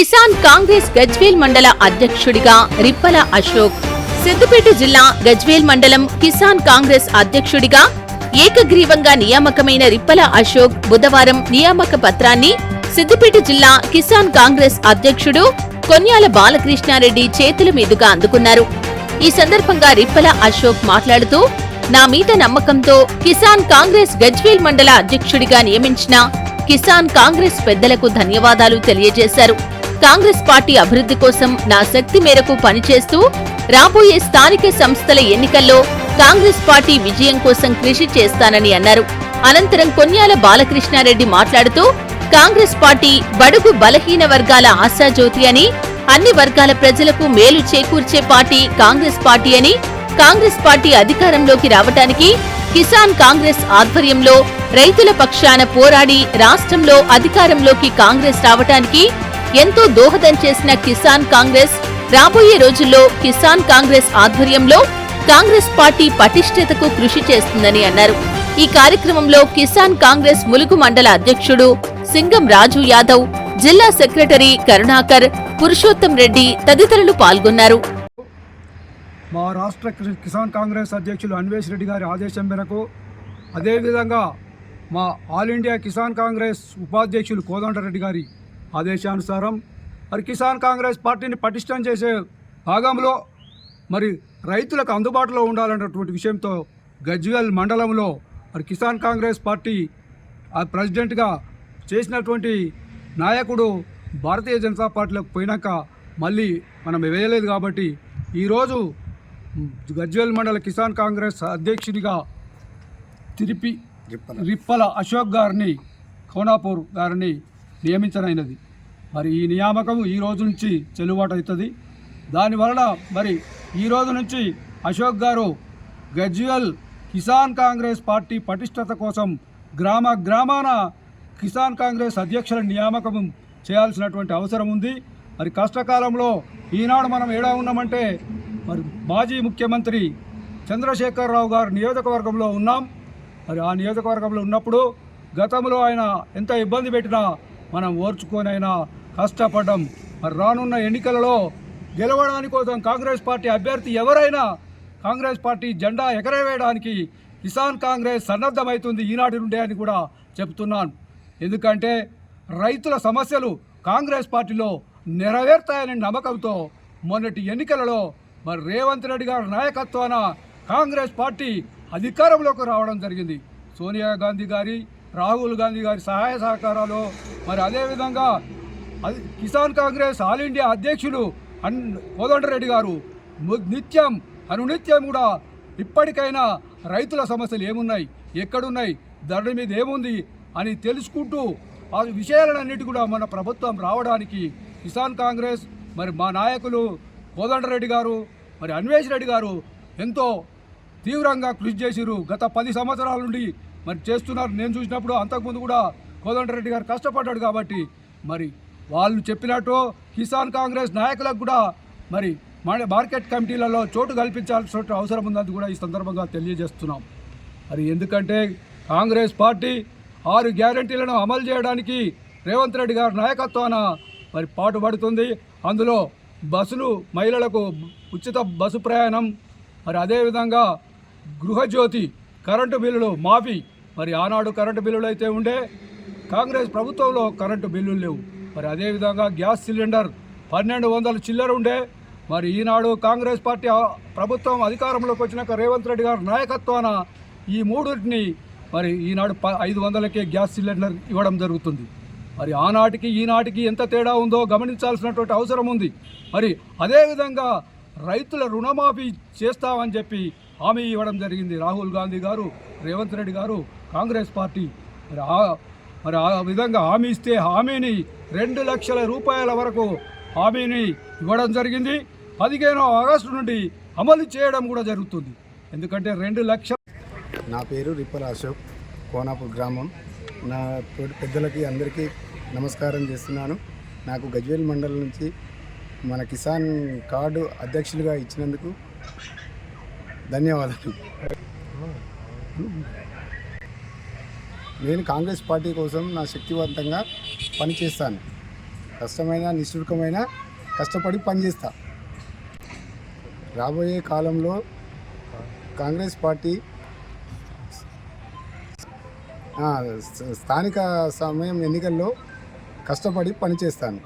కిసాన్ కాంగ్రెస్ గజ్వేల్ మండల అధ్యక్షుడిగా రిప్పల అశోక్ సిద్దిపేట జిల్లా గజ్వేల్ మండలం కిసాన్ కాంగ్రెస్ అధ్యక్షుడిగా ఏకగ్రీవంగా నియామకమైన రిప్పల అశోక్ బుధవారం నియామక పత్రాన్ని సిద్దిపేట జిల్లా కిసాన్ కాంగ్రెస్ అధ్యక్షుడు కొన్యాల బాలకృష్ణారెడ్డి చేతుల మీదుగా అందుకున్నారు. ఈ సందర్భంగా రిప్పల అశోక్ మాట్లాడుతూ నా మీద నమ్మకంతో కిసాన్ కాంగ్రెస్ గజ్వేల్ మండల అధ్యక్షుడిగా నియమించిన కిసాన్ కాంగ్రెస్ పెద్దలకు ధన్యవాదాలు తెలియజేశారు. కాంగ్రెస్ పార్టీ అభివృద్ధి కోసం నా శక్తి మేరకు పనిచేస్తూ రాబోయే స్థానిక సంస్థల ఎన్నికల్లో కాంగ్రెస్ పార్టీ విజయం కోసం కృషి చేస్తానని అన్నారు. అనంతరం కొన్యాల బాలకృష్ణారెడ్డి మాట్లాడుతూ కాంగ్రెస్ పార్టీ బడుగు బలహీన వర్గాల ఆశాజ్యోతి అని అన్ని వర్గాల ప్రజలకు మేలు చేకూర్చే పార్టీ కాంగ్రెస్ పార్టీ అని కాంగ్రెస్ పార్టీ అధికారంలోకి రావటానికి కిసాన్ కాంగ్రెస్ ఆధ్వర్యంలో రైతుల పక్షాన పోరాడి రాష్ట్రంలో అధికారంలోకి కాంగ్రెస్ రావటానికి ఎంతో దోహదం చేసిన కిసాన్ కాంగ్రెస్ రాబోయే రోజుల్లో కిసాన్ కాంగ్రెస్ ఆధ్వర్యంలో కాంగ్రెస్ పార్టీ పటిష్టతకు కృషి చేస్తుందని అన్నారు. ఈ కార్యక్రమంలో కిసాన్ కాంగ్రెస్ ములుగు మండల అధ్యక్షుడు సింగం రాజు యాదవ్ జిల్లా సెక్రటరీ కరుణాకర్ పురుషోత్తం రెడ్డి తదితరులు పాల్గొన్నారు. మా రాష్ట్ర కిసాన్ కాంగ్రెస్ అధ్యక్షులు అన్వేష్ రెడ్డి గారి ఆదేశం మేరకు అదేవిధంగా మా ఆల్ ఇండియా కిసాన్ కాంగ్రెస్ ఉపాధ్యక్షులు కోదండరెడ్డి గారి ఆదేశానుసారం మరి కిసాన్ కాంగ్రెస్ పార్టీని పటిష్టం చేసే భాగంలో మరి రైతులకు అందుబాటులో ఉండాలన్నటువంటి విషయంతో గజ్వెల్ మండలంలో మరి కిసాన్ కాంగ్రెస్ పార్టీ ఆ ప్రెసిడెంట్గా చేసినటువంటి నాయకుడు భారతీయ జనతా పార్టీలోకి పోయినాక మళ్ళీ మనం వేయలేదు కాబట్టి ఈరోజు గజ్వేల్ మండల కిసాన్ కాంగ్రెస్ అధ్యక్షుడిగా తిరిపి రిప్పల. అశోక్ గారిని కోనాపూర్ గారిని నియమించనైనది. మరి ఈ నియామకం ఈ రోజు నుంచి చెల్లుబాటు అవుతుంది. దానివలన మరి ఈ రోజు నుంచి అశోక్ గారు గజ్యువల్ కిసాన్ కాంగ్రెస్ పార్టీ పటిష్టత కోసం గ్రామ గ్రామాన కిసాన్ కాంగ్రెస్ అధ్యక్షుల నియామకం చేయాల్సినటువంటి అవసరం ఉంది. మరి కష్టకాలంలో ఈనాడు మనం ఏడా ఉన్నామంటే మరి మాజీ ముఖ్యమంత్రి చంద్రశేఖరరావు గారు నియోజకవర్గంలో ఉన్నాం. మరి ఆ నియోజకవర్గంలో ఉన్నప్పుడు గతంలో ఆయన ఎంత ఇబ్బంది పెట్టినా మనం ఓర్చుకొనైనా కష్టపడడం. మరి రానున్న ఎన్నికలలో గెలవడానికి కోసం కాంగ్రెస్ పార్టీ అభ్యర్థి ఎవరైనా కాంగ్రెస్ పార్టీ జెండా ఎగరవేయడానికి కిసాన్ కాంగ్రెస్ సన్నద్ధమవుతుంది ఈనాటి నుండే అని కూడా చెప్తున్నాను. ఎందుకంటే రైతుల సమస్యలు కాంగ్రెస్ పార్టీలో నెరవేర్తాయనే నమ్మకంతో మొన్నటి ఎన్నికలలో మరి రేవంత్ రెడ్డి గారి నాయకత్వాన కాంగ్రెస్ పార్టీ అధికారంలోకి రావడం జరిగింది. సోనియా గాంధీ గారి రాహుల్ గాంధీ గారి సహాయ సహకారాలు మరి అదేవిధంగా అది కిసాన్ కాంగ్రెస్ ఆల్ ఇండియా అధ్యక్షులు అన్ కోదండరెడ్డి గారు నిత్యం అనునిత్యం కూడా ఇప్పటికైనా రైతుల సమస్యలు ఏమున్నాయి ఎక్కడున్నాయి ధరల మీద ఏముంది అని తెలుసుకుంటూ ఆ విషయాలన్నిటి కూడా మన ప్రభుత్వం రావడానికి కిసాన్ కాంగ్రెస్ మరి మా నాయకులు కోదండరెడ్డి గారు మరి అన్వేష్ రెడ్డి గారు ఎంతో తీవ్రంగా కృషి చేసిరు గత పది సంవత్సరాల నుండి మరి చేస్తున్నారు. నేను చూసినప్పుడు అంతకుముందు కూడా కోదండరెడ్డి గారు కష్టపడ్డాడు కాబట్టి మరి వాళ్ళు చెప్పినట్టు కిసాన్ కాంగ్రెస్ నాయకులకు కూడా మరి మన మార్కెట్ కమిటీలలో చోటు కల్పించాల్సిన అవసరం ఉందని కూడా ఈ సందర్భంగా తెలియజేస్తున్నాం. మరి ఎందుకంటే కాంగ్రెస్ పార్టీ ఆరు గ్యారంటీలను అమలు చేయడానికి రేవంత్ రెడ్డి గారి నాయకత్వాన మరి పాటుపడుతుంది. అందులో బస్సులు మహిళలకు ఉచిత బస్సు ప్రయాణం మరి అదేవిధంగా గృహజ్యోతి కరెంటు బిల్లులు మాఫీ. మరి ఆనాడు కరెంటు బిల్లులు అయితే ఉండే కాంగ్రెస్ ప్రభుత్వంలో కరెంటు బిల్లులు లేవు. మరి అదేవిధంగా గ్యాస్ సిలిండర్ పన్నెండు వందల చిల్లర ఉండే మరి ఈనాడు కాంగ్రెస్ పార్టీ ప్రభుత్వం అధికారంలోకి వచ్చినాక రేవంత్ రెడ్డి గారి నాయకత్వాన ఈ మూడింటిని మరి ఈనాడు ప ఐదు వందలకే గ్యాస్ సిలిండర్ ఇవ్వడం జరుగుతుంది. మరి ఆనాటికి ఈనాటికి ఎంత తేడా ఉందో గమనించాల్సినటువంటి అవసరం ఉంది. మరి అదేవిధంగా రైతుల రుణమాఫీ చేస్తామని చెప్పి హామీ ఇవ్వడం జరిగింది. రాహుల్ గాంధీ గారు రేవంత్ రెడ్డి గారు కాంగ్రెస్ పార్టీ. మరి ఆ మరి ఆ విధంగా హామీ ఇస్తే హామీని రెండు లక్షల రూపాయల వరకు హామీని ఇవ్వడం జరిగింది. పదిహేనో ఆగస్టు నుండి అమలు చేయడం కూడా జరుగుతుంది. ఎందుకంటే రెండు లక్షల నా పేరు రిప్పల అశోక్ కోనాపూర్ గ్రామం. నా పెద్దలకి అందరికీ నమస్కారం చేస్తున్నాను. నాకు గజ్వేల్ మండలం నుంచి మన కిసాన్ కార్డు అధ్యక్షులుగా ఇచ్చినందుకు ధన్యవాదాలు. నేను కాంగ్రెస్ పార్టీ కోసం నా శక్తివంతంగా పనిచేస్తాను. కష్టమైన నిశుల్కమైన కష్టపడి పనిచేస్తా. రాబోయే కాలంలో కాంగ్రెస్ పార్టీ స్థానిక సమయం ఎన్నికల్లో కష్టపడి పనిచేస్తాను.